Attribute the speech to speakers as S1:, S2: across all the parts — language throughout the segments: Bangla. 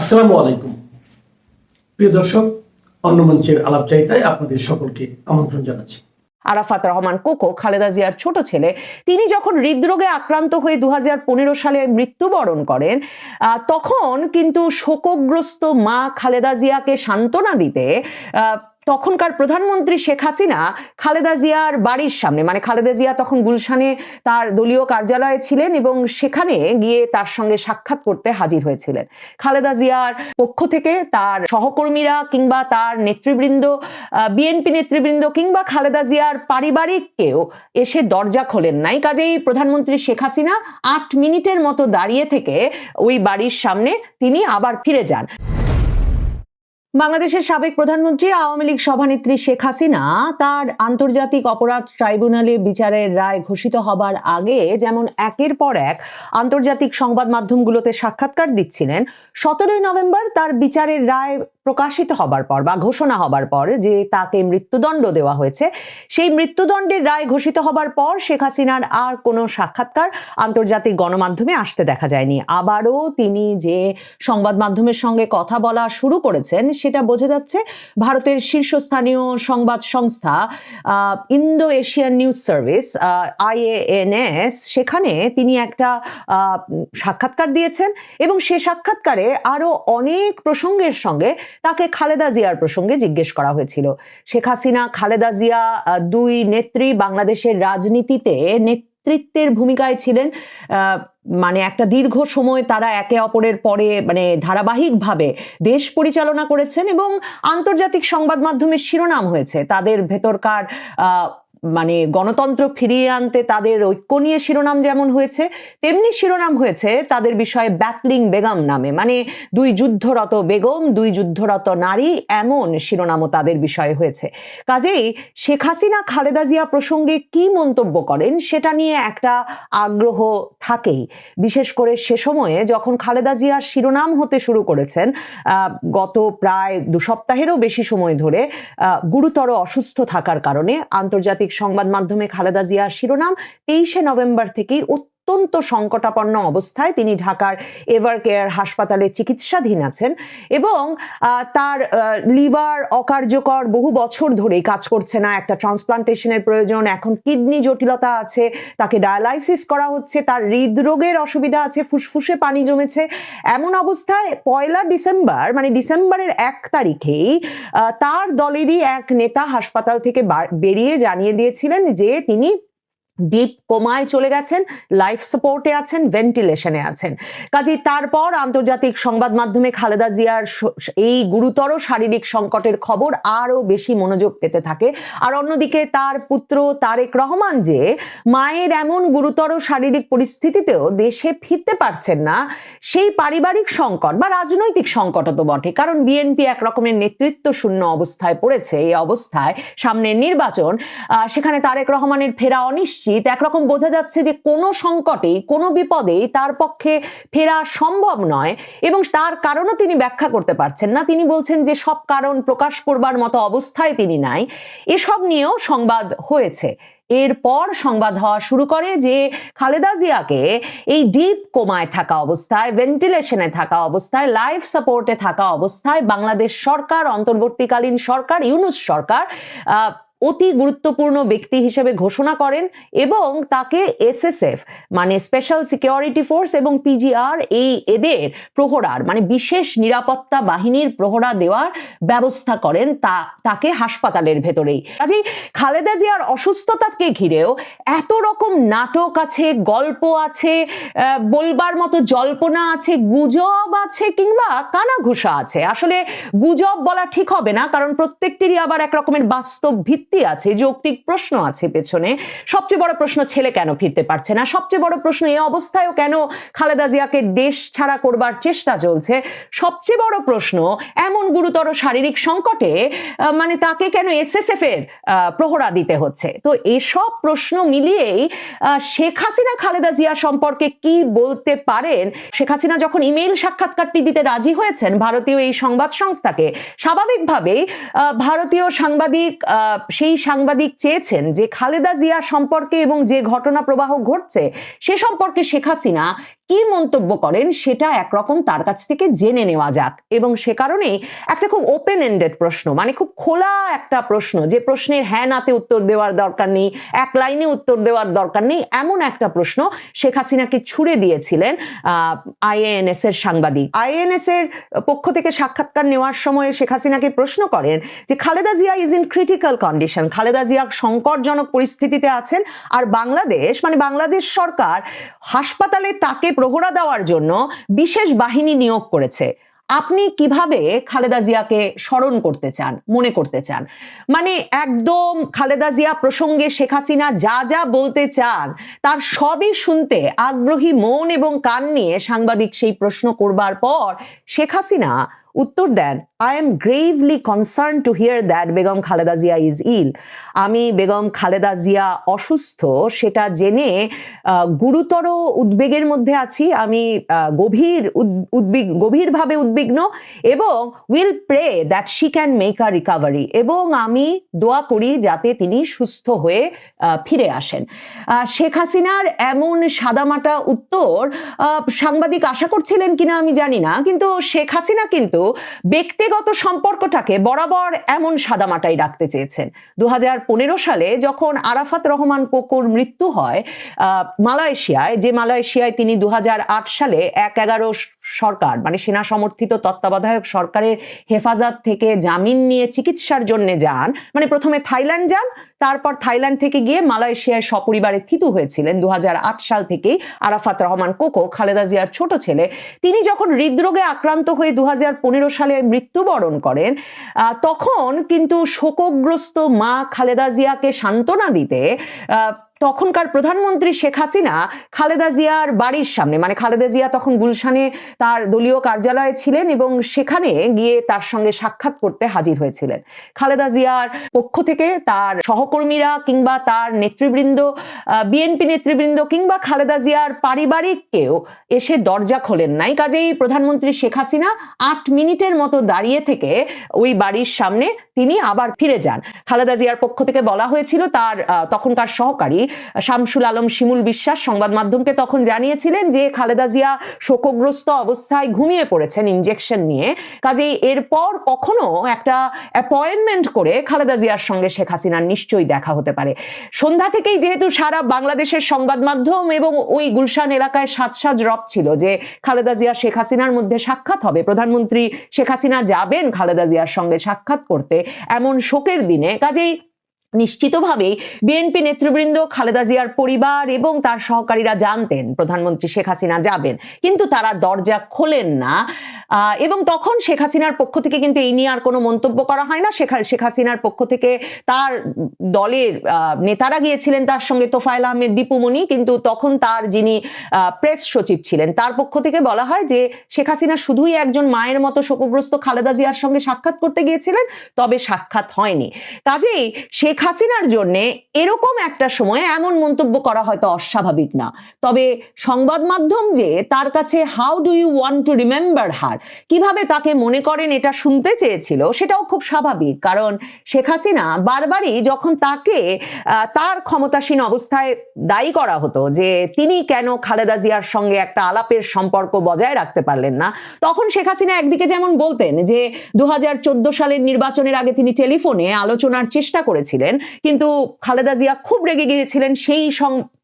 S1: আসসালামু আলাইকুম। প্রিয় দর্শক অন্নমঞ্চের আলাপ আলাপচারিতায় আপনাদের সকলকে আমন্ত্রণ জানাচ্ছি।
S2: আরাফাত রহমান কোকো, খালেদা জিয়ার ছোট ছেলে, তিনি যখন হৃদরোগে আক্রান্ত হয়ে দু হাজার পনেরো সালে মৃত্যুবরণ করেন তখন কিন্তু শোকগ্রস্ত মা খালেদা জিয়াকে সান্ত্বনা দিতে তখনকার প্রধানমন্ত্রী শেখ হাসিনা খালেদা জিয়ার বাড়ির সামনে মানে খালেদা জিয়া তখন গুলশানে তার দলীয় কার্যালয়ে ছিলেন এবং সেখানে গিয়ে তার সঙ্গে সাক্ষাৎ করতে হাজির হয়েছিলেন। খালেদা জিয়ার পক্ষ থেকে তার সহকর্মীরা কিংবা তার নেতৃবৃন্দ বিএনপি নেতৃবৃন্দ কিংবা খালেদা জিয়ার পারিবারিক কেউ এসে দরজা খোলেন নাই। কাজেই প্রধানমন্ত্রী শেখ হাসিনা আট মিনিটের মতো দাঁড়িয়ে থেকে ওই বাড়ির সামনে তিনি আবার ফিরে যান। বাংলাদেশের সাবেক প্রধানমন্ত্রী, আওয়ামী লীগ সভানেত্রী শেখ হাসিনা তার আন্তর্জাতিক অপরাধ ট্রাইব্যুনালে বিচারের রায় ঘোষিত হবার আগে যেমন একের পর এক আন্তর্জাতিক সংবাদ মাধ্যমগুলোতে সাক্ষাৎকার দিচ্ছিলেন, সতেরোই নভেম্বর তার বিচারের রায় প্রকাশিত হবার পর বা ঘোষণা হবার পর যে তাকে মৃত্যুদণ্ড দেওয়া হয়েছে, সেই মৃত্যুদণ্ডের রায় ঘোষিত হবার পর শেখ হাসিনার আর কোনো সাক্ষাৎকার আন্তর্জাতিক গণমাধ্যমে আসতে দেখা যায়নি। আবারও তিনি যে সংবাদ মাধ্যমের সঙ্গে কথা বলা শুরু করেছেন, সেটা বোঝা যাচ্ছে ভারতের শীর্ষস্থানীয় সংবাদ সংস্থা Indo Asian news service IANS সেখানে তিনি একটা সাক্ষাৎকার দিয়েছেন এবং সে সাক্ষাৎকারে আরও অনেক প্রসঙ্গের সঙ্গে তাকে খালেদা জিয়ার প্রসঙ্গে জিজ্ঞেস করা হয়েছিল। শেখ হাসিনা, খালেদা জিয়া দুই নেত্রী বাংলাদেশের রাজনীতিতে নেতৃত্বের ভূমিকায় ছিলেন। মানে একটা দীর্ঘ সময় তারা একে অপরের পরে মানে ধারাবাহিকভাবে দেশ পরিচালনা করেছেন এবং আন্তর্জাতিক সংবাদ মাধ্যমের শিরোনাম হয়েছে। তাদের ভেতরকার মানে গণতন্ত্র ফিরিয়ে আনতে তাদের ঐক্য নিয়ে শিরোনাম যেমন হয়েছে, তেমনি শিরোনাম হয়েছে তাদের বিষয়ে ব্যাটলিং বেগম নামে। মানে দুই যুদ্ধরত বেগম, দুই যুদ্ধরত নারী এমন শিরোনামও তাদের বিষয়ে হয়েছে। কাজেই শেখ হাসিনা খালেদা জিয়া প্রসঙ্গে কি মন্তব্য করেন সেটা নিয়ে একটা আগ্রহ থাকেই। বিশেষ করে সে সময়ে যখন খালেদা জিয়ার শিরোনাম হতে শুরু করেছেন গত প্রায় দু সপ্তাহেরও বেশি সময় ধরে গুরুতর অসুস্থ থাকার কারণে আন্তর্জাতিক সংবাদ মাধ্যমে খালেদা জিয়ার শিরোনাম তেইশে নভেম্বর থেকেই অত্যন্ত সংকটাপন্ন অবস্থায় তিনি ঢাকার এভার কেয়ার হাসপাতালে চিকিৎসাধীন আছেন এবং তার লিভার অকার্যকর বহু বছর ধরেই কাজ করছে না। একটা ট্রান্সপ্লান্টেশনের প্রয়োজন, এখন কিডনি জটিলতা আছে, তাকে ডায়ালাইসিস করা হচ্ছে, তার হৃদরোগের অসুবিধা আছে, ফুসফুসে পানি জমেছে। এমন অবস্থায় পয়লা ডিসেম্বর মানে ডিসেম্বরের এক তারিখেই তার দলেরই এক নেতা হাসপাতাল থেকে বেরিয়ে জানিয়ে দিয়েছিলেন যে তিনি ডিপ কোমায় চলে গেছেন লাইফ সাপোর্টে আছেন ভেন্টিলেশনে আছেন। কাজেই তারপর আন্তর্জাতিক সংবাদ মাধ্যমে খালেদা জিয়ার এই গুরুতর শারীরিক সংকটের খবর আরও বেশি মনোযোগ পেতে থাকে। আর অন্যদিকে তার পুত্র তারেক রহমান যে মায়ের এমন গুরুতর শারীরিক পরিস্থিতিতেও দেশে ফিরতে পারছেন না, সেই পারিবারিক সংকট বা রাজনৈতিক সংকটও তো বটে। কারণ বিএনপি এক রকমের নেতৃত্ব শূন্য অবস্থায় পড়েছে। এই অবস্থায় সামনের নির্বাচন সেখানে তারেক রহমানের ফেরা অনিশ্চিত। একরকম বোঝা যাচ্ছে যে কোনো সংকটেই, কোনো বিপদেই তার পক্ষে ফেরা সম্ভব নয় এবং তার কারণও তিনি ব্যাখ্যা করতে পারছেন না। তিনি বলছেন যে সব কারণ প্রকাশ করবার মতো অবস্থায় তিনি নাই। এসব নিয়েও সংবাদ হয়েছে। এরপর সংবাদ হওয়া শুরু করে যে খালেদা জিয়াকে এই ডিপ কোমায় থাকা অবস্থায়, ভেন্টিলেশনে থাকা অবস্থায়, লাইফ সাপোর্টে থাকা অবস্থায় বাংলাদেশ সরকার, অন্তর্বর্তীকালীন সরকার, ইউনুস সরকার অতি গুরুত্বপূর্ণ ব্যক্তি হিসেবে ঘোষণা করেন এবং তাকে এসএসএফ মানে স্পেশাল সিকিউরিটি ফোর্স এবং পিজিআর এই এদের প্রহরার মানে বিশেষ নিরাপত্তা বাহিনীর প্রহরা দেওয়ার ব্যবস্থা করেন তা, তাকে হাসপাতালের ভেতরেই। কাজেই খালেদা জিয়ার অসুস্থতাকে ঘিরেও এত রকম নাটক আছে, গল্প আছে বলবার মতো জল্পনা আছে, গুজব আছে কিংবা কানাঘুষা আছে। আসলে গুজব বলা ঠিক হবে না, কারণ প্রত্যেকটিরই আবার এক রকমের বাস্তব ভিত্তি আছে, যৌক্তিক প্রশ্ন আছে পেছনে। সবচেয়ে বড় প্রশ্ন ছেলে কেন ফিরতে পারছে না? সবচেয়ে বড় প্রশ্ন এই অবস্থায়ও কেন খালেদা জিয়াকে দেশ ছাড়া করবার চেষ্টা চলছে? সবচেয়ে বড় প্রশ্ন, এমন গুরুতর শারীরিক সংকটে মানে তাকে কেন এসএসএফ এর প্রহরা দিতে হচ্ছে? তো এসব প্রশ্ন মিলিয়েই শেখ হাসিনা খালেদা জিয়া সম্পর্কে কি বলতে পারেন? শেখ হাসিনা যখন ইমেইল সাক্ষাৎকারটি দিতে রাজি হয়েছেন, ভারতীয় এই সংবাদ সংস্থাকে, স্বাভাবিকভাবেই ভারতীয় সাংবাদিক সেই সাংবাদিক চেয়েছেন যে খালেদা জিয়া সম্পর্কে এবং যে ঘটনা প্রবাহ ঘটছে সে সম্পর্কে শেখ হাসিনা কি মন্তব্য করেন সেটা একরকম তার কাছ থেকে জেনে নেওয়া যাক। এবং সে কারণেই একটা খুব ওপেন এন্ডেড প্রশ্ন মানে খুব খোলা একটা প্রশ্ন, যে প্রশ্নের হ্যাঁ নাতে উত্তর দেওয়ার দরকার নেই, এক লাইনে উত্তর দেওয়ার দরকার নেই, এমন একটা প্রশ্ন শেখ হাসিনাকে ছুড়ে দিয়েছিলেন আইএএনএস এর সাংবাদিক। আইএনএস এর পক্ষ থেকে সাক্ষাৎকার নেওয়ার সময় শেখ হাসিনাকে প্রশ্ন করেন যে, Khaleda Zia is in critical condition Khaleda Zia সংকটজনক পরিস্থিতিতে আছেন, আর বাংলাদেশ মানে বাংলাদেশ সরকার হাসপাতালে তাকে প্রহরা দেওয়ার জন্য বিশেষ বাহিনী নিয়োগ করেছে। আপনি কীভাবে খালেদা জিয়াকে স্মরণ করতে চান, মনে করতে চান? মানে একদম খালেদা জিয়া প্রসঙ্গে শেখ হাসিনা যা যা বলতে চান, তার সবই শুনতে আগ্রহী মন এবং কান নিয়ে সাংবাদিক সেই প্রশ্ন করবার পর শেখ হাসিনা উত্তর দেন I am gravely concern to hear that Begum Khaleda Zia is ill আমি বেগম খালেদা জিয়া অসুস্থ, সেটা জেনে গুরুতর উদ্বেগের মধ্যে আছি। আমি গভীর উদ- উদ্বিগ, গভীরভাবে উদ্বিগ্ন এবং will pray that she can make a recovery এবং আমি দোয়া করি যাতে তিনি সুস্থ হয়ে ফিরে আসেন। শেখ হাসিনার এমন সাদামাটা উত্তর সাংবাদিক আশা করছিলেন কিনা আমি জানি না, কিন্তু শেখ হাসিনা কিন্তু ব্যক্তিগত সম্পর্কটাকে বরাবর এমন সাদামাটাই রাখতে চেয়েছেন। দু হাজার পনেরো সালে যখন আরাফাত রহমান কোকুর মৃত্যু হয় মালয়েশিয়ায়, যে মালয়েশিয়ায় তিনি দু হাজার আট সালে এক এগারো সরকার মানে সেনা সমর্থিত তত্ত্বাবধায়ক সরকারের হেফাজত থেকে জামিন নিয়ে চিকিৎসার জন্য যান। মানে প্রথমে থাইল্যান্ড যান, তারপর থাইল্যান্ড থেকে গিয়ে মালয়েশিয়ায় সপরিবারে থিতু হয়েছিলেন। দু হাজার আট সাল থেকেই আরাফাত রহমান কোকো, খালেদা জিয়ার ছোট ছেলে, তিনি যখন হৃদরোগে আক্রান্ত হয়ে দু হাজার পনেরো সালে মৃত্যুবরণ করেন তখন কিন্তু শোকগ্রস্ত মা খালেদা জিয়াকে সান্ত্বনা দিতে তখনকার প্রধানমন্ত্রী শেখ হাসিনা খালেদা জিয়ার বাড়ির সামনে মানে খালেদা জিয়া তখন গুলশানে তার দলীয় কার্যালয়ে ছিলেন এবং সেখানে গিয়ে তার সঙ্গে সাক্ষাৎ করতে হাজির হয়েছিলেন। খালেদা জিয়ার পক্ষ থেকে তার সহকর্মীরা কিংবা তার নেতৃবৃন্দ বিএনপি নেতৃবৃন্দ কিংবা খালেদা জিয়ার পারিবারিক কেউ এসে দরজা খোলেন নাই। কাজেই প্রধানমন্ত্রী শেখ হাসিনা আট মিনিটের মতো দাঁড়িয়ে থেকে ওই বাড়ির সামনে তিনি আবার ফিরে যান। খালেদা জিয়ার পক্ষ থেকে বলা হয়েছিল তার তখনকার সহকারী শামসুল আলম শিমুল বিশ্বাস সংবাদ মাধ্যমকে তখন জানিয়েছিলেন যে খালেদা জিয়া শোকগ্রস্ত অবস্থায় ঘুমিয়ে পড়েছেন ইনজেকশন নিয়ে। কাজেই এরপর কখনো একটা অ্যাপয়েন্টমেন্ট করে খালেদা জিয়ার সঙ্গে শেখ হাসিনার নিশ্চয়ই দেখা হতে পারে। সন্ধ্যা থেকেই যেহেতু সারা বাংলাদেশের সংবাদ মাধ্যম এবং ওই গুলশান এলাকায় সাজ সাজ রব ছিল যে খালেদা জিয়া শেখ হাসিনার মধ্যে সাক্ষাৎ হবে। প্রধানমন্ত্রী শেখ হাসিনা যাবেন খালেদা জিয়ার সঙ্গে সাক্ষাৎ করতে এমন শোকের দিনে। কাজেই নিশ্চিতভাবেই বিএনপি নেতৃবৃন্দ খালেদা জিয়ার পরিবার এবং তার সহকারীরা জানতেন প্রধানমন্ত্রী শেখ হাসিনা যাবেন, কিন্তু তারা দরজা খোলেন না। এবং তখন শেখ হাসিনার পক্ষ থেকে কিন্তু এই নিয়ে আর কোনো মন্তব্য করা হয় না। শেখ শেখ হাসিনার পক্ষ থেকে তার দলের নেতারা গিয়েছিলেন তার সঙ্গে তোফায়েল আহমেদ দীপুমণি কিন্তু তখন তার যিনি প্রেস সচিব ছিলেন, তার পক্ষ থেকে বলা হয় যে শেখ হাসিনা শুধুই একজন মায়ের মতো শোকগ্রস্ত খালেদা জিয়ার সঙ্গে সাক্ষাৎ করতে গিয়েছিলেন, তবে সাক্ষাৎ হয়নি। কাজেই শেখ হাসিনার জন্য এরকম একটা সময়ে এমন মন্তব্য করা হয়তো অস্বাভাবিক না। তবে সংবাদ মাধ্যম যে তার কাছে how do you want to remember her কীভাবে তাকে মনে করেন এটা শুনতে চেয়েছিল সেটাও খুব স্বাভাবিক। কারণ শেখ হাসিনা বারবারই যখন তাকে তার ক্ষমতাসীন অবস্থায় দায়ী করা হতো যে তিনি কেন খালেদা জিয়ার সঙ্গে একটা আলাপের সম্পর্ক বজায় রাখতে পারলেন না, তখন শেখ হাসিনা একদিকে যেমন বলতেন যে দু হাজার চোদ্দ সালের নির্বাচনের আগে তিনি টেলিফোনে আলোচনার চেষ্টা করেছিলেন কিন্তু খালেদা জিয়া খুব রেগে গিয়েছিলেন সেই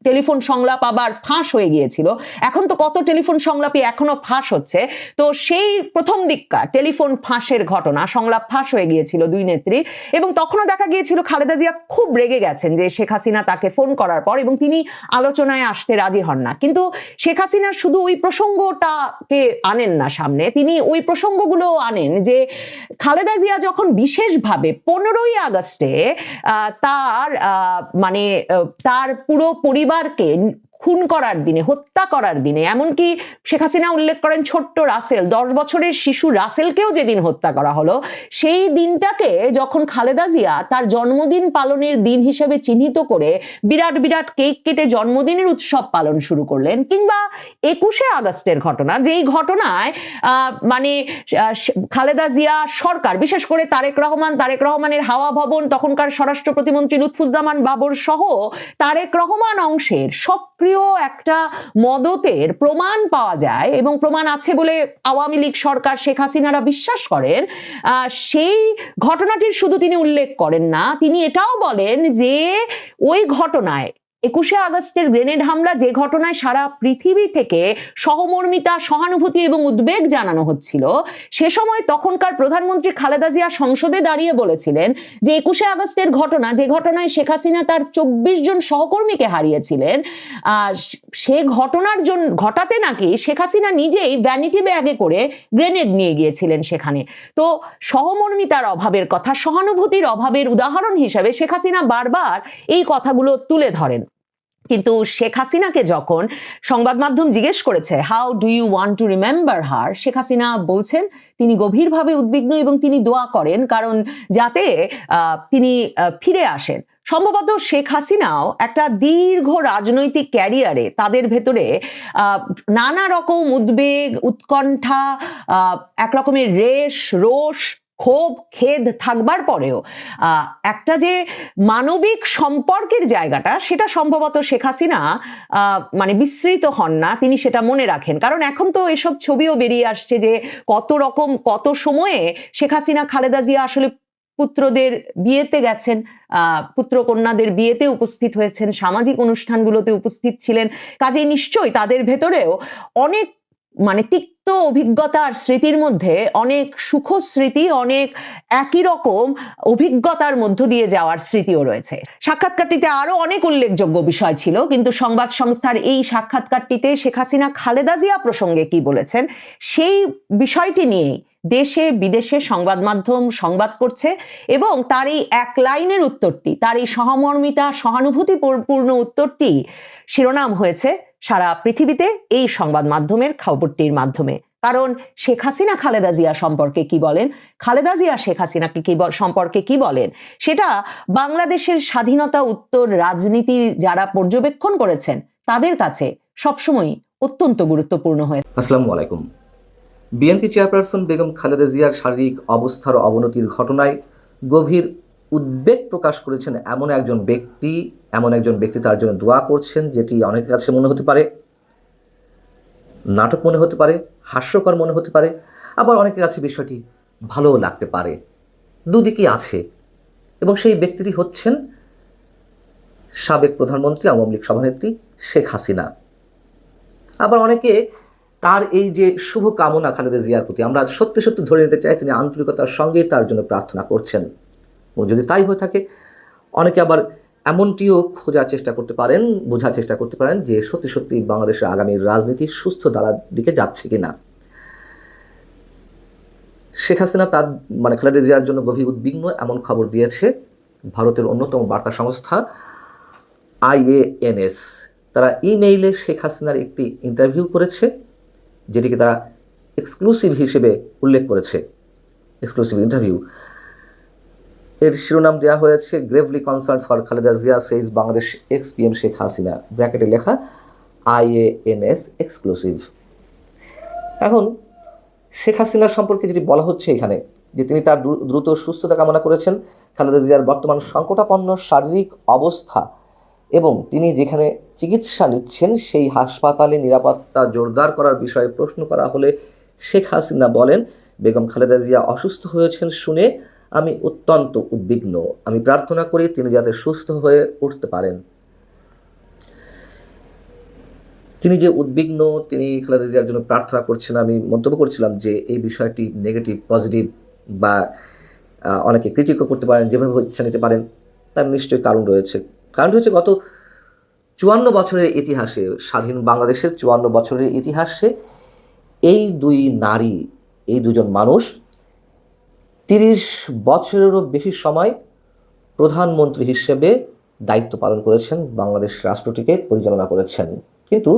S2: টেলিফোন সংলাপ আবার ফাঁস হয়ে গিয়েছিল। এখন তো কত টেলিফোন সংলাপই এখনও ফাঁস হচ্ছে। তো সেই প্রথম দিককার টেলিফোন ফাঁসের ঘটনা, সংলাপ ফাঁস হয়ে গিয়েছিল দুই নেত্রী এবং তখনও দেখা গিয়েছিল খালেদা জিয়া খুব রেগে গেছেন যে শেখ হাসিনা তাকে ফোন করার পর এবং তিনি আলোচনায় আসতে রাজি হন না। কিন্তু শেখ হাসিনা শুধু ওই প্রসঙ্গটাকে আনেন না সামনে, তিনি ওই প্রসঙ্গগুলো আনেন যে খালেদা জিয়া যখন বিশেষভাবে পনেরোই আগস্টে তার মানে তার পুরো পরিবারকে খুন করার দিনে, হত্যা করার দিনে, এমনকি শেখ হাসিনা উল্লেখ করেন ছোট্ট রাসেল, দশ বছরের শিশু রাসেলকেও যেদিন হত্যা করা হলো, সেই দিনটাকে যখন খালেদা জিয়া তার জন্মদিন পালনের দিন হিসেবে চিহ্নিত করে বিরাট বিরাট কেক কেটে জন্মদিনের উৎসব পালন শুরু করলেন, কিংবা একুশে আগস্টের ঘটনা, যেই ঘটনায় মানে খালেদা জিয়া সরকার, বিশেষ করে তারেক রহমান, তারেক রহমানের হাওয়া ভবন, তখনকার স্বরাষ্ট্র প্রতিমন্ত্রী লুৎফুজ্জামান বাবর সহ তারেক রহমান অংশের সক্রিয় সক্রিয় একটা মদতের প্রমাণ পাওয়া যায় এবং প্রমাণ আছে বলে আওয়ামী লীগ সরকার শেখ হাসিনারা বিশ্বাস করেন। সেই ঘটনাটির শুধু তিনি উল্লেখ করেন না, তিনি এটাও বলেন যে ওই ঘটনায় একুশে আগস্টের গ্রেনেড হামলা, যে ঘটনায় সারা পৃথিবী থেকে সহমর্মিতা, সহানুভূতি এবং উদ্বেগ জানানো হচ্ছিল, সে সময় তখনকার প্রধানমন্ত্রী খালেদা জিয়া সংসদে দাঁড়িয়ে বলেছিলেন যে একুশে আগস্টের ঘটনা, যে ঘটনায় শেখ হাসিনা তার চব্বিশ জন সহকর্মীকে হারিয়েছিলেন সে ঘটনার জন্য ঘটাতে নাকি শেখ হাসিনা নিজেই ভ্যানিটি ব্যাগে করে গ্রেনেড নিয়ে গিয়েছিলেন সেখানে। তো সহমর্মিতার অভাবের কথা, সহানুভূতির অভাবের উদাহরণ হিসেবে শেখ হাসিনা বারবার এই কথাগুলো তুলে ধরেন। কিন্তু শেখ হাসিনাকে যখন সংবাদ মাধ্যম জিজ্ঞেস করেছে how do you want to remember her Sheikh Hasina বলছেন, তিনি গভীরভাবে উদ্বিগ্ন এবং তিনি দোয়া করেন, কারণ যাতে তিনি ফিরে আসেন। সম্ভবত শেখ হাসিনাও একটা দীর্ঘ রাজনৈতিক ক্যারিয়ারে তাদের ভেতরে নানা রকম উদ্বেগ, উৎকণ্ঠা এক রকমের রেশ, রোষ ক্ষোভ, খেদ থাকবার পরেও একটা যে মানবিক সম্পর্কের জায়গাটা, সেটা সম্ভবত শেখ হাসিনা মানে বিস্মৃত হন না। তিনি সেটা মনে রাখেন। কারণ এখন তো এসব ছবিও বেরিয়ে আসছে যে কত রকম, কত সময়ে শেখ হাসিনা, খালেদা জিয়া আসলে পুত্রদের বিয়েতে গেছেন পুত্র কন্যাদের বিয়েতে উপস্থিত হয়েছেন, সামাজিক অনুষ্ঠানগুলোতে উপস্থিত ছিলেন। কাজেই নিশ্চয়ই তাদের ভেতরেও অনেক মানে তিক্ত অভিজ্ঞতার স্মৃতির মধ্যে অনেক সুখ স্মৃতি, অনেক একই রকম অভিজ্ঞতার মধ্য দিয়ে যাওয়ার স্মৃতিও রয়েছে। সাক্ষাৎকারটিতে আরও অনেক উল্লেখযোগ্য বিষয় ছিল, কিন্তু সংবাদ সংস্থার এই সাক্ষাৎকারটিতে শেখ হাসিনা খালেদা জিয়া প্রসঙ্গে কি বলেছেন, সেই বিষয়টি নিয়েই দেশে, বিদেশে সংবাদ মাধ্যম সংবাদ করছে এবং তার এই এক লাইনের উত্তরটি, তার এই সহমর্মিতা, সহানুভূতিপূর্ণ উত্তরটি শিরোনাম হয়েছে সারা পৃথিবীতে এই সংবাদ মাধ্যমের খবরটির মাধ্যমে। কারণ শেখ হাসিনা খালেদা জিয়া সম্পর্কে কি বলেন? খালেদা জিয়া শেখ হাসিনাকে কি সম্পর্কে কি বলেন? সেটা বাংলাদেশের স্বাধীনতা উত্তর রাজনীতির যারা পর্যবেক্ষণ করেছেন, তাদের কাছে সবসময় অত্যন্ত গুরুত্বপূর্ণ হয়ে
S3: আসসালামু আলাইকুম। বিএনপি চেয়ারপারসন বেগম খালেদা জিয়ার শারীরিক অবস্থার অবনতির ঘটনায় গভীর উদ্বেগ প্রকাশ করেছেন এমন একজন ব্যক্তি, এমন একজন ব্যক্তি তার জন্য দোয়া করছেন, যেটি অনেকের কাছে মনে হতে পারে নাটক মনে হতে পারে, হাস্যকর মনে হতে পারে, আবার অনেকের কাছে বিষয়টি ভালোও লাগতে পারে। দুদিকই আছে। এবং সেই ব্যক্তিটি হচ্ছেন সাবেক প্রধানমন্ত্রী, আওয়ামী লীগ সভানেত্রী শেখ হাসিনা। আবার অনেকে তার এই যে শুভ কামনা খালেদা জিয়ার প্রতি, আমরা সত্যি সত্যি ধরে নিতে চাই, তিনি আন্তরিকতার সঙ্গেই তার জন্য প্রার্থনা করছেন। যদি তাই হয়ে থাকে, অনেকে আবার এমনটিও খোঁজার চেষ্টা করতে পারেন, বোঝার চেষ্টা করতে পারেন যে সত্যি সত্যি বাংলাদেশের আগামী রাজনীতি সুস্থ ধারার দিকে যাচ্ছে কিনা। শেখ হাসিনা তার মানে খালেদা জিয়ার জন্য গভীর উদ্বিগ্ন এমন খবর দিয়েছে। ভারতের অন্যতম বার্তা সংস্থা আইএএনএস। তারা ইমেইলে শেখ হাসিনার একটি ইন্টারভিউ করেছে, যেটিকে তারা এক্সক্লুসিভ হিসেবে উল্লেখ করেছে। Exclusive interview. এর শিরোনাম দেওয়া হয়েছে gravely concern for Khaleda Zia, says Bangladesh ex PM Sheikh Hasina. ব্র্যাকেটে লেখা আইএএনএস এক্সক্লুসিভ। এখন, শেখ হাসিনার সম্পর্কে যেটি বলা হচ্ছে এখানে, যে তিনি তার দ্রু- দ্রুত সুস্থতা কামনা করেছেন, খালেদা জিয়ার বর্তমান সংকটাপন্ন শারীরিক অবস্থা এবং তিনি যেখানে চিকিৎসা নিচ্ছেন, সেই হাসপাতালে নিরাপত্তা জোরদার করার বিষয়ে প্রশ্ন করা হলে শেখ হাসিনা বলেন, বেগম খালেদা জিয়া অসুস্থ হয়েছেন শুনে আমি অত্যন্ত উদ্বিগ্ন। আমি প্রার্থনা করি তিনি যাতে সুস্থ হয়ে উঠতে পারেন। তিনি যে উদ্বিগ্ন, তিনি খালেদা জিয়ার জন্য প্রার্থনা করছেন, আমি মন্তব্য করছিলাম যে এই বিষয়টি নেগেটিভ পজিটিভ বা অনেকে ক্রিটিকও করতে পারেন, যেভাবে ইচ্ছা নিতে পারেন, তার নিশ্চয়ই কারণ রয়েছে। কারণ হচ্ছে গত চুয়ান্ন বছরের ইতিহাসে, স্বাধীন বাংলাদেশের চুয়ান্ন বছরের ইতিহাসে এই দুই নারী, এই দুজন মানুষ তিরিশ বছরেরও বেশি সময় প্রধানমন্ত্রী হিসেবে দায়িত্ব পালন করেছেন, বাংলাদেশ রাষ্ট্রটিকে পরিচালনা করেছেন। কিন্তু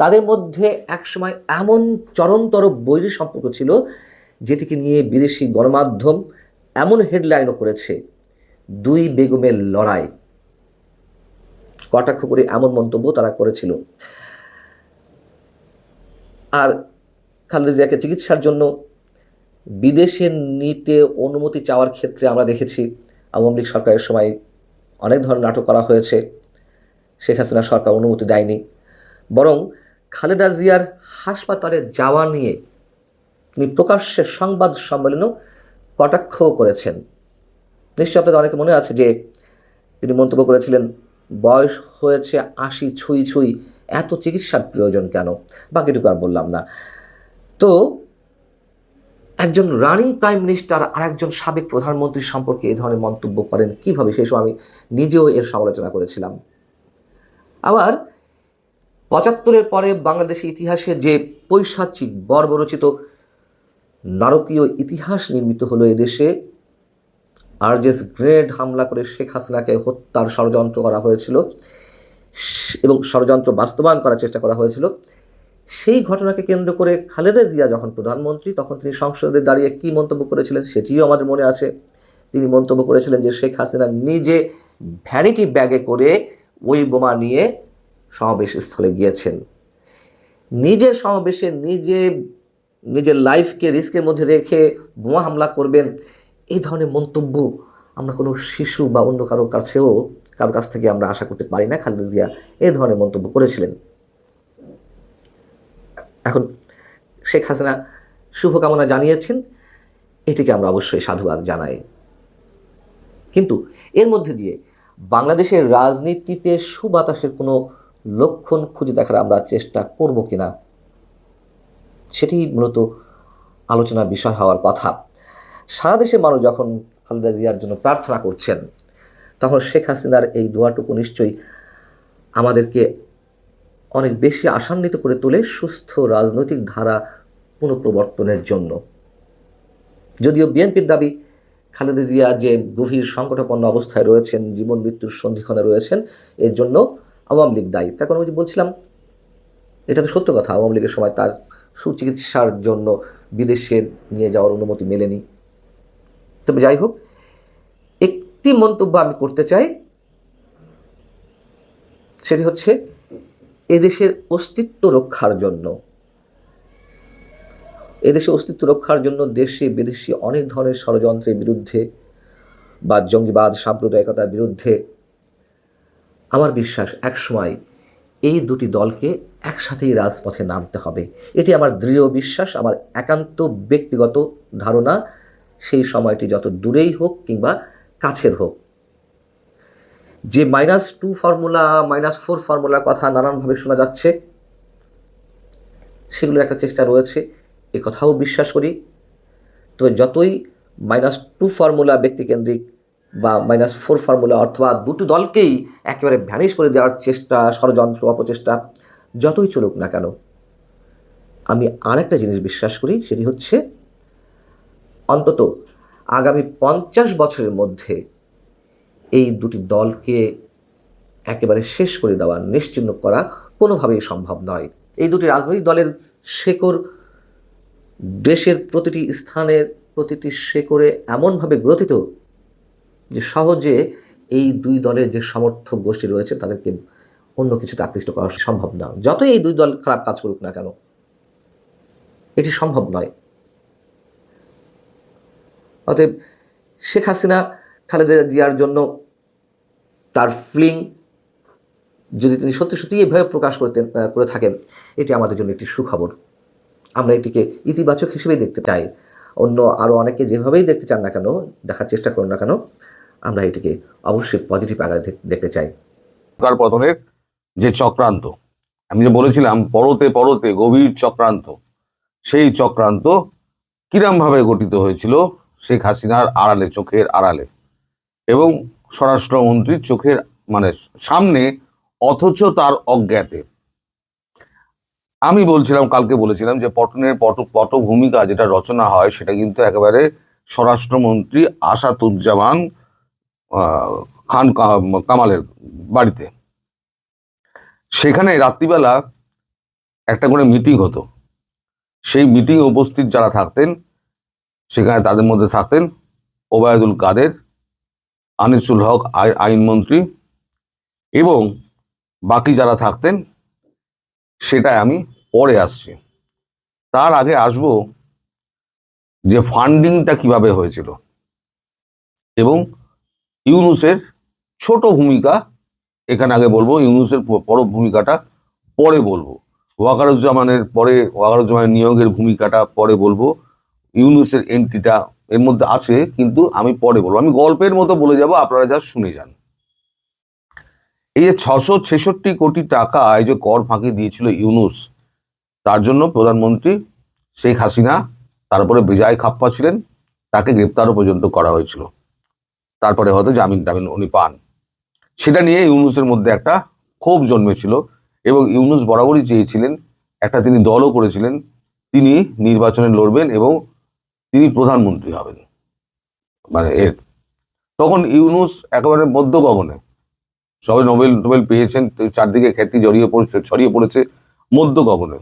S3: তাদের মধ্যে একসময় এমন চরমতর বৈরী সম্পর্ক ছিল, যেটিকে নিয়ে বিদেশি গণমাধ্যম এমন হেডলাইনও করেছে, দুই বেগমের লড়াই। কটাক্ষ করে এমন মন্তব্য তারা করেছিল। আর খালেদা জিয়াকে চিকিৎসার জন্য বিদেশে নিতে অনুমতি চাওয়ার ক্ষেত্রে আমরা দেখেছি, আওয়ামী লীগ সরকারের সময় অনেক ধরনের নাটক করা হয়েছে। শেখ হাসিনা সরকার অনুমতি দেয়নি। বরং খালেদা জিয়ার হাসপাতালে যাওয়া নিয়ে তিনি প্রকাশ্যে সংবাদ সম্মেলনও কটাক্ষ করেছেন। নিশ্চয় আপনাদের অনেকে মনে আছে যে তিনি মন্তব্য করেছিলেন, বয়স হয়েছে আশি, ছুঁই ছুঁই, এত চিকিৎসার প্রয়োজন কেন? বাকিটুকু আর বললাম না। তো একজন রানিং প্রাইম মিনিস্টার আর একজন সাবেক প্রধানমন্ত্রী সম্পর্কে এই ধরনের মন্তব্য করেন কীভাবে? সেই সময় আমি নিজেও এর সমালোচনা করেছিলাম। আবার পঁচাত্তরের পরে বাংলাদেশের ইতিহাসে যে পৈশাচিক, বর্বরচিত, নারকীয় ইতিহাস নির্মিত হলো এদেশে আরজেস গ্রেনেড হামলা করে শেখ হাসিনাকে হত্যার ষড়যন্ত্র করা হয়েছিল, এবং ষড়যন্ত্র বাস্তবায়ন করার চেষ্টা করা হয়েছিল। সেই ঘটনাকে কেন্দ্র করে খালেদা জিয়া যখন প্রধানমন্ত্রী, তখন তিনি সংসদে দাঁড়িয়ে কী মন্তব্য করেছিলেন সেটিও আমাদের মনে আছে। তিনি মন্তব্য করেছিলেন যে শেখ হাসিনা নিজে ভ্যানিটি ব্যাগে করে ওই বোমা নিয়ে সমাবেশ স্থলে গিয়েছেন। নিজের সমাবেশে নিজে নিজের লাইফকে রিস্কের মধ্যে রেখে বোমা হামলা করবেন, এই ধরনের মন্তব্য আমরা কোনো শিশু বা অন্য কারও কাছেও কারোর কাছ থেকে আমরা আশা করতে পারি না। খালেদা জিয়া এই ধরনের মন্তব্য করেছিলেন। এখন শেখ হাসিনা শুভকামনা জানিয়েছেন, এটিকে আমরা অবশ্যই সাধুবাদ জানাই। কিন্তু এর মধ্যে দিয়ে বাংলাদেশের রাজনীতিতে সুবাতাসের কোনো লক্ষণ খুঁজে দেখার আমরা চেষ্টা করব কিনা, সেটি মূলত আলোচনার বিষয় হওয়ার কথা। সারা দেশের মানুষ যখন খালেদা জিয়ার জন্য প্রার্থনা করছেন, তখন শেখ হাসিনার এই দোয়াটুকু নিশ্চয়ই আমাদেরকে অনেক বেশি আশান্বিত করে তোলে সুস্থ রাজনৈতিক ধারা পুনঃপ্রবর্তনের জন্য। যদিও বিএনপির দাবি, খালেদা জিয়া যে গভীর সংকটাপন্ন অবস্থায় রয়েছেন, জীবন মৃত্যুর সন্ধিক্ষণে রয়েছেন, এর জন্য আওয়ামী লীগ দায়ী। তার কারণ বলছিলাম, এটা তো সত্য কথা, আওয়ামী লীগের সময় তার সুচিকিৎসার জন্য বিদেশে নিয়ে যাওয়ার অনুমতি মেলেনি। তবে যাই হোক, একটি মন্তব্য আমি করতে চাই, সেটি হচ্ছে এদেশের অস্তিত্ব রক্ষার জন্য। এদেশে অস্তিত্ব রক্ষার জন্য দেশে বিদেশি অনেক ধরনের ষড়যন্ত্রের বিরুদ্ধে বা জঙ্গিবাদ, সাম্প্রদায়িকতার বিরুদ্ধে আমার বিশ্বাস একসময় এই দুটি দলকে একসাথেই রাজপথে নামতে হবে। এটি আমার দৃঢ় বিশ্বাস, আমার একান্ত ব্যক্তিগত ধারণা। সেই সময়টি যত দূরেই হোক কিংবা কাছের হোক যে minus two formula, minus four ফর্মুলার কথা নানানভাবে শোনা যাচ্ছে, সেগুলো একটা চেষ্টা রয়েছে, এ কথাও বিশ্বাস করি। তবে যতই মাইনাস টু ফর্মুলা ব্যক্তিকেন্দ্রিক বা মাইনাস ফোর ফর্মুলা অথবা দুটো দলকেই একেবারে ভ্যানিশ করে দেওয়ার চেষ্টা, ষড়যন্ত্র, অপচেষ্টা, যতই চলুক না কেন, আমি আরেকটা জিনিস বিশ্বাস করি, সেটি হচ্ছে অন্তত আগামী পঞ্চাশ বছরের মধ্যে এই দুটি দলকে একেবারে শেষ করে দেওয়া নিশ্চিহ্ন করা কোনোভাবেই সম্ভব নয়। এই দুটি রাজনৈতিক দলের শেকড় দেশের প্রতিটি স্থানের প্রতিটি শেকড়ে এমনভাবে গ্রথিত যে সহজে এই দুই দলের যে সমর্থক গোষ্ঠী রয়েছে, তাদেরকে অন্য কিছুতে আকৃষ্ট করা সম্ভব না। যতই এই দুই দল খারাপ কাজ করুক না কেন, এটি সম্ভব নয়। অতএব শেখ হাসিনা, খালেদা জিয়ার জন্য তার ফিলিং যদি তিনি সত্যি সত্যি এভাবে প্রকাশ করতেন করে থাকেন, এটি আমাদের জন্য একটি সুখবর। আমরা এটিকে ইতিবাচক হিসেবেই দেখতে চাই। অন্য আরও অনেকে যেভাবেই দেখতে চান না কেন, দেখার চেষ্টা করুন না কেন, আমরা এটিকে অবশ্যই পজিটিভ আকারে দেখতে চাই।
S4: পতনের যে চক্রান্ত, আমি যে বলেছিলাম, পরতে পরতে গভীর চক্রান্ত, সেই চক্রান্ত কিরমভাবে গঠিত হয়েছিল, শেখ হাসিনার আড়ালে, চোখের আড়ালে? এবং স্বরাষ্ট্রমন্ত্রীর চোখের মানে সামনে অথচ তার অজ্ঞাতে। আমি বলছিলাম কালকে বলেছিলাম যে পটনের পট পটভূমিকা যেটা রচনা হয় সেটা কিন্তু একেবারে স্বরাষ্ট্রমন্ত্রী আসাদুজ্জামান আহ, খান কামালের বাড়িতে। সেখানে রাত্রিবেলা একটা করে মিটিং হতো। সেই মিটিং উপস্থিত যারা থাকতেন সেখানে তাদের মধ্যে থাকতেন ওবায়দুল কাদের আনিসুল হক আই- আইনমন্ত্রী এবং বাকি যারা থাকতেন সেটা আমি পরে আসছি। তার আগে আসব যে ফান্ডিংটা কীভাবে হয়েছিল এবং ইউনুসের ছোট ভূমিকা, এখানে আগে বলব, ইউনুসের বড় ভূমিকাটা পরে বলব। ওয়াকারুজ্জামানের পরে, ওয়াকারুজ্জামানের নিয়োগের ভূমিকাটা পরে বলব। ইউনুসের এন্ট্রিটা এর মধ্যে আছে, কিন্তু আমি পরে বলব। আমি গল্পের মতো বলে যাব, আপনারা যা শুনে যান। এই যে ছশো ছেষট্টি কোটি টাকা এই যে কর ফাঁকি দিয়েছিল ইউনুস, তার জন্য প্রধানমন্ত্রী শেখ হাসিনা তারপরে বিজয় খাপ্পা ছিলেন, তাকে গ্রেপ্তারও পর্যন্ত করা হয়েছিল। তারপরে হয়তো জামিন টামিন উনি পান। সেটা নিয়ে ইউনুসের মধ্যে একটা ক্ষোভ জন্মেছিল এবং ইউনুস বরাবরই চেয়েছিলেন, একটা তিনি দলও করেছিলেন, তিনি নির্বাচনে লড়বেন এবং প্রধানমন্ত্রী হবেন। মানে এর। তখন ইউনুস একেবারে মধ্য গগনে সবাই নোবেল নোবেল পেয়েছেন, চারদিকে খ্যাতি জড়িয়ে পড়েছে, ছড়িয়ে পড়েছে মধ্য গগনে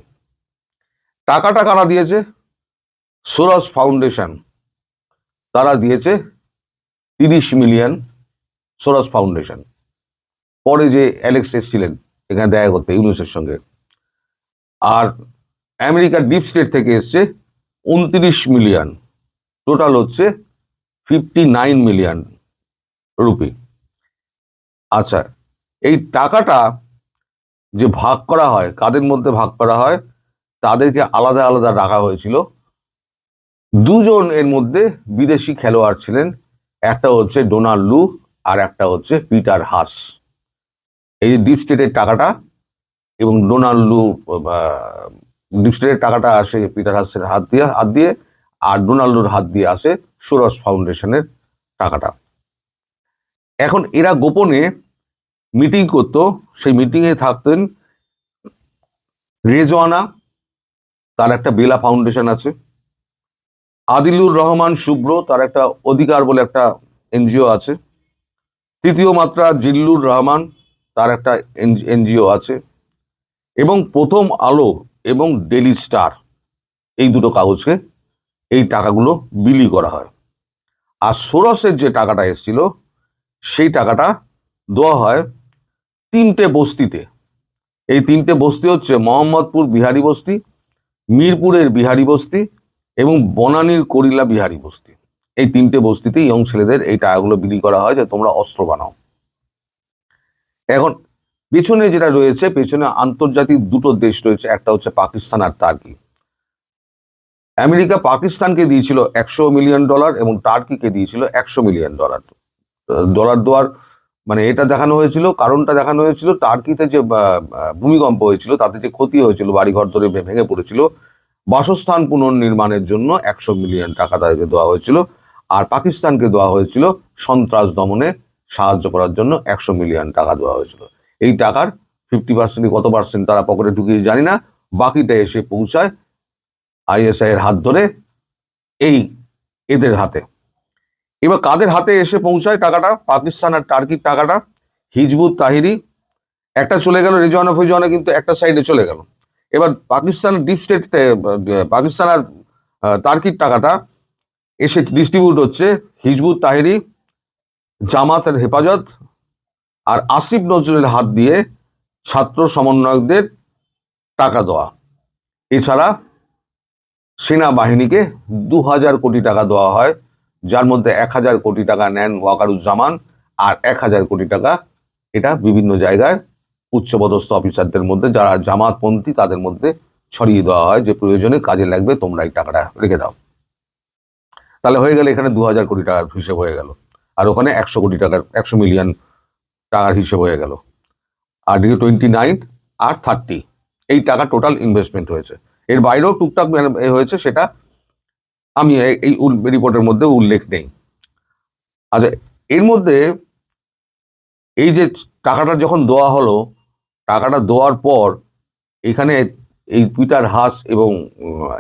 S4: টাকাটা কারা দিয়েছে? Soros foundation. তারা দিয়েছে তিরিশ মিলিয়ন সোরাস ফাউন্ডেশন। পরে যে অ্যালেক্স এসছিলেন, এখানে দেখা করতে, ইউনুসের সঙ্গে। আর আমেরিকার ডিপ স্টেট থেকে এসছে উনত্রিশ মিলিয়ন। টোটাল হচ্ছে ফিফটি নাইন মিলিয়ন রুপি আচ্ছা এই টাকাটা যে ভাগ করা হয়, কাদের মধ্যে ভাগ করা হয়, তাদেরকে আলাদা আলাদা রাখা হয়েছিল। দুজন এর মধ্যে বিদেশি খেলোয়াড় ছিলেন, একটা হচ্ছে ডোনাল্ড লু আর একটা হচ্ছে পিটার হাস। এই যে ডিপ স্টেটের টাকাটা এবং ডোনাল্ড লু ডিপ স্টেটের টাকাটা আসে পিটার হাসের হাত দিয়ে হাত দিয়ে আর ডোনাল্ডোর হাত দিয়ে আসে সোরস ফাউন্ডেশনের টাকাটা। এখন এরা গোপনে মিটিং করতো, সেই মিটিংয়ে থাকতেন রেজওয়ানা, তার একটা বেলা ফাউন্ডেশন আছে। আদিলুর রহমান শুভ্র, তার একটা অধিকার বলে একটা এনজিও আছে। তৃতীয় মাত্রা জিল্লুর রহমান, তার একটা এনজিও আছে। এবং প্রথম আলো এবং ডেলি স্টার, এই দুটো কাগজকে এই টাকাগুলো বিলি করা হয়। আর সোরসের যে টাকাটা এসেছিল, সেই টাকাটা দেওয়া হয় তিনটে বস্তিতে। এই তিনটে বস্তি হচ্ছে মোহাম্মদপুর বিহারি বস্তি, মিরপুরের বিহারি বস্তি এবং বনানীর করিলা বিহারি বস্তি। এই তিনটে বস্তিতে ইয়ং ছেলেদের এই টাকাগুলো বিলি করা হয় যে তোমরা অস্ত্র বানাও। এখন, পেছনে যেটা রয়েছে, পেছনে আন্তর্জাতিক দুটো দেশ রয়েছে, একটা হচ্ছে পাকিস্তান আর টার্কি আমেরিকা পাকিস্তানকে দিয়েছিল একশো মিলিয়ন ডলার এবং টার্কিকে দিয়েছিল একশো মিলিয়ন ডলার। ডলার দেওয়ার মানে এটা দেখানো হয়েছিল, কারণটা দেখানো হয়েছিল টার্কিতে যে ভূমিকম্প হয়েছিল, তাতে যে ক্ষতি হয়েছিল, বাড়িঘর ধরে ভেঙে পড়েছিল, বাসস্থান পুনর্নির্মাণের জন্য একশো মিলিয়ন টাকা তাদেরকে দেওয়া হয়েছিল আর পাকিস্তানকে দেওয়া হয়েছিল সন্ত্রাস দমনে সাহায্য করার জন্য একশো মিলিয়ন টাকা দেওয়া হয়েছিল। এই টাকার ফিফটি পার্সেন্ট কত পার্সেন্ট তারা পকেটে ঢুকিয়ে জানি না, বাকিটা এসে পৌঁছায় আইএসআই এর হাত ধরে এই এদের হাতে। এবার কাদের হাতে এসে পৌঁছায় টাকাটা? পাকিস্তান আর টার্কির টাকাটা। হিজবুত তাহিরি। একটা চলে গেল রেজওয়ানা ফেজওয়ানা, কিন্তু একটা সাইডে চলে গেল। এবার পাকিস্তান ডিপ স্টেট পাকিস্তান আর টার্কির টাকাটা এসে ডিস্ট্রিবিউট হচ্ছে হিজবুত তাহিরি, জামাতের হেফাজত আর আসিফ নজরুলের হাত দিয়ে ছাত্র সমন্বয়কদের টাকা দেওয়া। এছাড়া সেনাবাহিনীকে দু হাজার কোটি টাকা দেওয়া হয়, যার মধ্যে এক হাজার কোটি টাকা নেন ওয়াকারুজ্জামান আর এক হাজার কোটি টাকা এটা বিভিন্ন জায়গায় উচ্চপদস্থ অফিসারদের মধ্যে, যারা জামাতপন্থী তাদের মধ্যে ছড়িয়ে দেওয়া হয়, যে প্রয়োজনে কাজে লাগবে তোমরা এই টাকাটা রেখে দাও। তাহলে হয়ে গেলে এখানে দু হাজার কোটি টাকার হিসেব হয়ে গেল। আর ওখানে একশো কোটি টাকার, একশো মিলিয়ন টাকার হিসেব হয়ে গেল। আর টোয়েন্টি নাইন আর থার্টি, এই টাকা টোটাল ইনভেস্টমেন্ট হয়েছে। এর বাইরেও টুকটাক মানে হয়েছে সেটা আমি এই- রিপোর্টের মধ্যে উল্লেখ নেই। আচ্ছা এর মধ্যে এই যে টাকাটা যখন দেওয়া হলো, টাকাটা দেওয়ার পর এখানে এই পিটার হাস এবং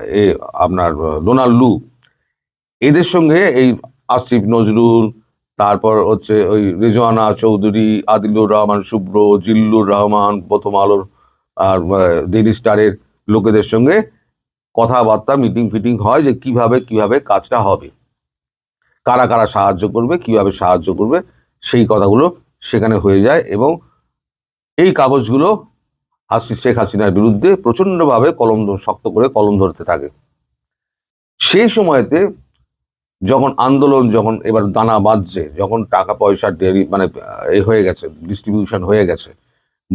S4: এ আপনার ডোনাল্ড লু, এদের সঙ্গে এই আসিফ নজরুল, তারপর হচ্ছে ওই রেজওয়ানা চৌধুরী, আদিলুর রহমান শুভ্র, জিল্লুর রহমান, প্রথম আলোর আর ডেইলি স্টারের লোকেদের সঙ্গে কথাবার্তা মিটিং ফিটিং হয় যে কীভাবে কীভাবে কাজটা হবে। কারা কারা সাহায্য করবে, কীভাবে সাহায্য করবে, সেই কথাগুলো সেখানে হয়ে যায় এবং এই কাগজগুলো হাসি, শেখ হাসিনার বিরুদ্ধে প্রচণ্ডভাবে কলম শক্ত করে কলম ধরতে থাকে। সেই সময়তে যখন আন্দোলন যখন এবার দানা বাঁধছে, যখন টাকা পয়সা ডেরি মানে এ হয়ে গেছে ডিস্ট্রিবিউশন হয়ে গেছে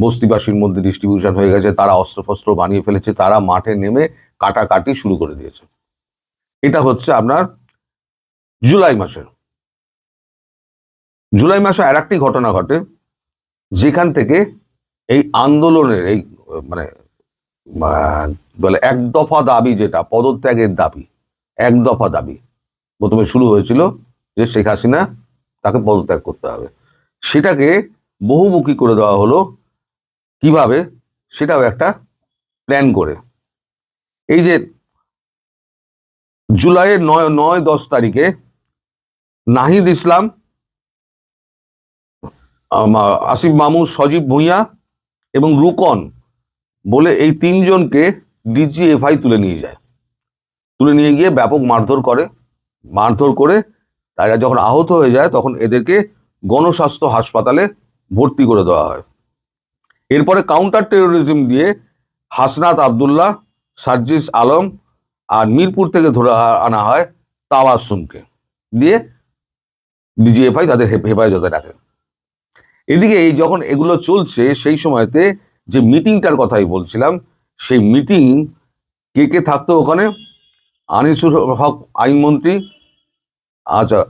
S4: বস্তিবাসীর মধ্যে ডিস্ট্রিবিউশন হয়ে গেছে, তারা অস্ত্রফস্ত্র বানিয়ে ফেলেছে, তারা মাঠে নেমে কাটাকাটি শুরু করে দিয়েছে। এটা হচ্ছে আপনার জুলাই মাসের জুলাই মাসে আর একটি ঘটনা ঘটে, যেখান থেকে এই আন্দোলনের এই মানে বলে এক দফা দাবি যেটা, পদত্যাগের দাবি, এক দফা দাবি প্রথমে শুরু হয়েছিল যে শেখ হাসিনা তাকে পদত্যাগ করতে হবে। সেটাকে বহুমুখী করে দেওয়া হলো কীভাবে? সেটাও একটা প্ল্যান করে। এই যে জুলাইয়ের নয় নয়, দশ তারিখে নাহিদ ইসলাম আসিফ মামুন, সজীব ভূঁইয়া এবং রুকন বলে এই তিনজনকে ডিজিএফআই তুলে নিয়ে যায়। তুলে নিয়ে গিয়ে ব্যাপক মারধর করে। মারধর করে তারা যখন আহত হয়ে যায় তখন এদেরকে গণস্বাস্থ্য হাসপাতালে ভর্তি করে দেওয়া হয়। এরপরে কাউন্টার টেরোরিজম দিয়ে হাসনাত আবদুল্লাহ সার্জিস আলম আর মিরপুর থেকে ধরে আনা হয় তাওয়াসুমকে দিয়ে ডিজিএফআই তাদের হেফ- হেফাজতে রাখে। এদিকে যখন এগুলো চলছে, সেই সময়তে যে মিটিংটার কথাই বলছিলাম, সেই মিটিং কে কে থাকতো ওখানে? আনিসুর হক আইনমন্ত্রী আচ্ছা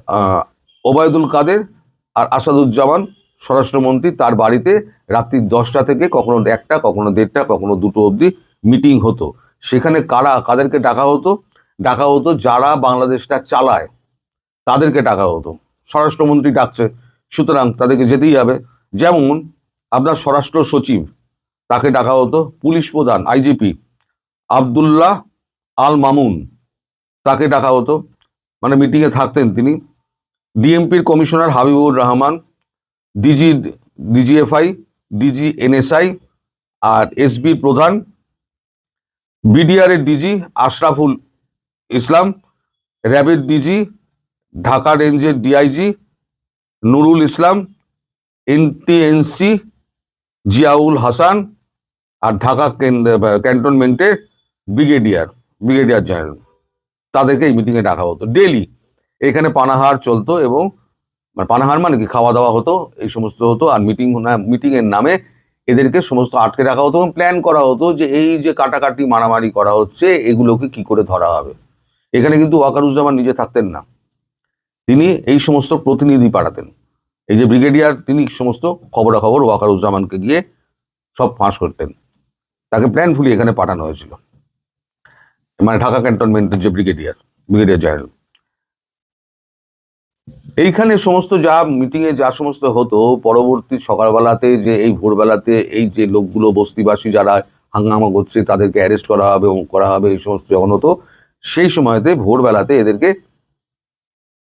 S4: ওবায়দুল কাদের আর আসাদুজ্জামান স্বরাষ্ট্রমন্ত্রী তার বাড়িতে রাত্রি দশটা থেকে কখনো একটা, কখনো দেড়টা, কখনো দুটো অবধি মিটিং হতো। সেখানে কারা, কাদেরকে ডাকা হতো? ডাকা হতো যারা বাংলাদেশটা চালায়, তাদেরকে ডাকা হতো। স্বরাষ্ট্রমন্ত্রী ডাকছে, সুতরাং তাদেরকে যেতেই হবে। যেমন আপনার স্বরাষ্ট্র সচিব, তাকে ডাকা হতো পুলিশ প্রধান, আইজিপি। আবদুল্লাহ আল মামুন তাকে ডাকা হতো। মানে মিটিংয়ে থাকতেন তিনি। ডিএমপির commissioner Habibur Rahman DG, DGFI DG NSI আর এসবি প্রধান বিডিআর এর ডিজি আশরাফুল ইসলাম, র্যাবের ডিজি ঢাকা রেঞ্জের ডিআইজি নুরুল ইসলাম, এনটিএনসি জিয়াউল হাসান আর ঢাকা ক্যান্টনমেন্টের ব্রিগেডিয়ার ব্রিগেডিয়ার জেনারেল। তাদেরকে এই মিটিংয়ে ডাকা হতো। ডেলি এখানে পানাহার চলতো এবং মানে পানাহার মানে কি? খাওয়া দাওয়া হতো, এই সমস্ত হতো, আর মিটিং মিটিং এর নামে এদেরকে সমস্ত আটকে রাখা হতো এবং প্ল্যান করা হতো যে এই যে কাটাকাটি, মারামারি করা হচ্ছে, এগুলোকে কি করে ধরা হবে? এখানে কিন্তু ওয়াকারুজ্জামান নিজে থাকতেন না। তিনি এই সমস্ত প্রতিনিধি পাঠাতেন। এই যে ব্রিগেডিয়ার, তিনি সমস্ত খবরাখবর ওয়াকারুজ্জামানকে গিয়ে সব ফাঁস করতেন। তাকে প্ল্যানফুলি এখানে পাঠানো হয়েছিল। মানে ঢাকা ক্যান্টনমেন্টের যে ব্রিগেডিয়ার ব্রিগেডিয়ার জেনারেল এইখানে সমস্ত যা মিটিংয়ে যা সমস্ত হতো, পরবর্তী সকালবেলাতে যে এই ভোরবেলাতে এই যে লোকগুলো, বস্তিবাসী যারা হাঙ্গামা করছে, তাদেরকে অ্যারেস্ট করা হবে করা হবে, এই সমস্ত যখন হতো, সেই সময়তে ভোরবেলাতে এদেরকে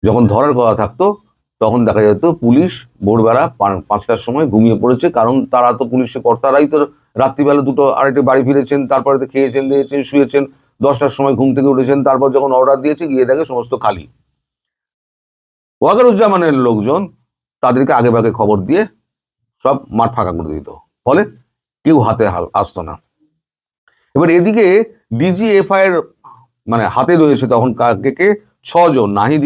S4: যখন ধরার কথা থাকতো, তখন দেখা যেত পুলিশ ভোরবেলা পাঁচটার সময় ঘুমিয়ে পড়েছে। কারণ তারা তো পুলিশের কর্তারাই তো রাত্রিবেলা দুটো আরেকটি বাড়ি ফিরেছেন, তারপরে তো খেয়েছেন, দিয়েছেন, শুয়েছেন, দশটার সময় ঘুম থেকে উঠেছেন, তারপর যখন অর্ডার দিয়েছে, গিয়ে দেখে সমস্ত খালি। ওয়াকারুজ্জামানের লোকজন তাদেরকে আগে ভাগে খবর দিয়ে সব মাঠ ফাঁকা করে দিত। ফলে কেউ হাতে আসতো না। এবার এদিকে ডিজিএফআই এর মানে হাতে রয়েছে তখন কাকে কে? ছজন, নাহিদ